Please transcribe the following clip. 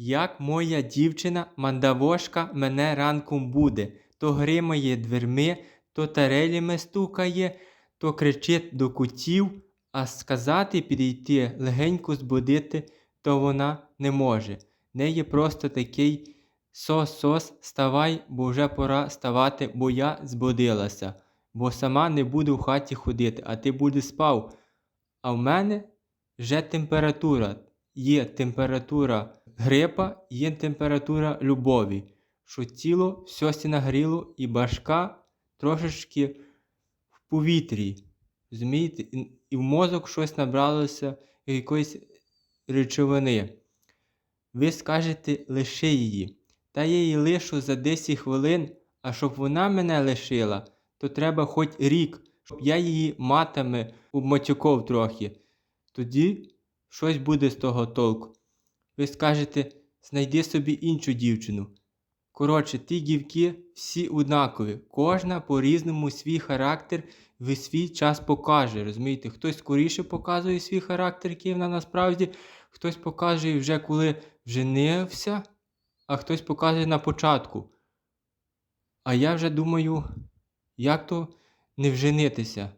як моя дівчина мандавошка мене ранком буде, то гримає дверми, то тарелями стукає, то кричить до кутів, а сказати підійти, легенько збудити, то вона не може. Неї просто такий сос-сос, ставай, бо вже пора ставати, бо я збудилася, бо сама не буду в хаті ходити, а ти будеш спав. А в мене вже температура. Є температура грипа, є температура любові, що тіло все нагріло і башка трошечки в повітрі. Розумієте? І в мозок щось набралося якоїсь речовини. Ви скажете, лиши її. Та я її лишу за 10 хвилин, а щоб вона мене лишила, то треба хоч рік, щоб я її матами обматюков трохи. Тоді щось буде з того толку. Ви скажете, знайди собі іншу дівчину. Коротше, ті дівки всі однакові. Кожна по-різному свій характер в свій час покаже. Розумієте, хтось скоріше показує свій характер, який вона насправді, хтось показує вже коли женився, а хтось показує на початку. А я вже думаю, як то не вженитися.